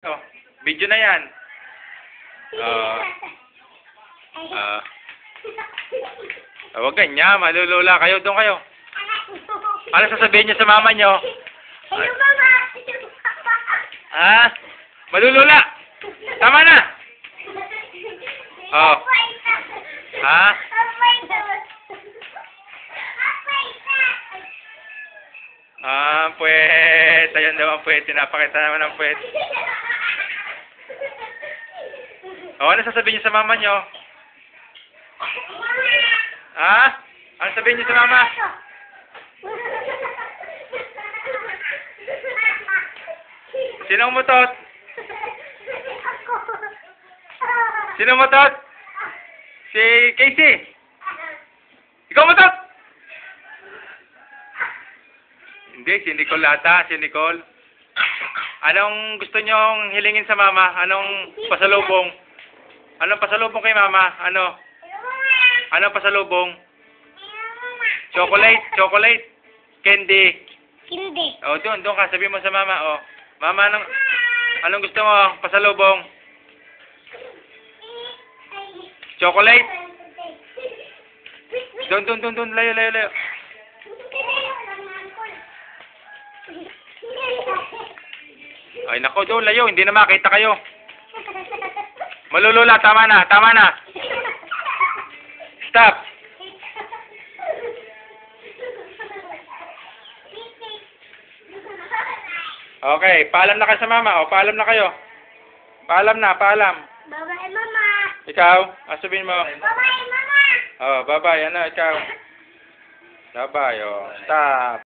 Oh, video na yan. Ah. Ah. Uh, huwag ganyan, malulula kayo. Doon kayo. Ano sasabihin niyo sa mama niyo? Ayun, mama! Ha? Malulula! Tama na! Oh. Ha? Ah, puwet. Ayun daw ang puwet. Tinapakita naman ang puwet. Oh, ano sasabihin niyo sa mama niyo? Ha? Ano sabihin niyo sa mama? Sino ang mutot? Sino ang mutot? Si Casey. Ikaw mutot? Hindi, si Nicole ata. Si Nicole. Anong gusto niyong hilingin sa mama? Anong pasalubong? Anong pasalubong kay mama? Ano? Anong pasalubong? Chocolate? Chocolate? Candy? Hindi. Oh, doon, doon ka. Sabi mo sa mama, oh. Mama, anong, anong gusto mo? Pasalubong? Chocolate? Doon, doon, doon, doon. Layo, layo, layo. Ay, nako, doon, layo. Hindi na makita kayo. Malulula, tama na, tama na. Stop. Okay, paalam na kayo sa mama. O, paalam na kayo. Paalam na, paalam. Bye-bye, mama. Ikaw, ah, sabihin mo. Bye-bye, mama. Oh, bye-bye. Ano, ikaw? Bye-bye, oh. Stop.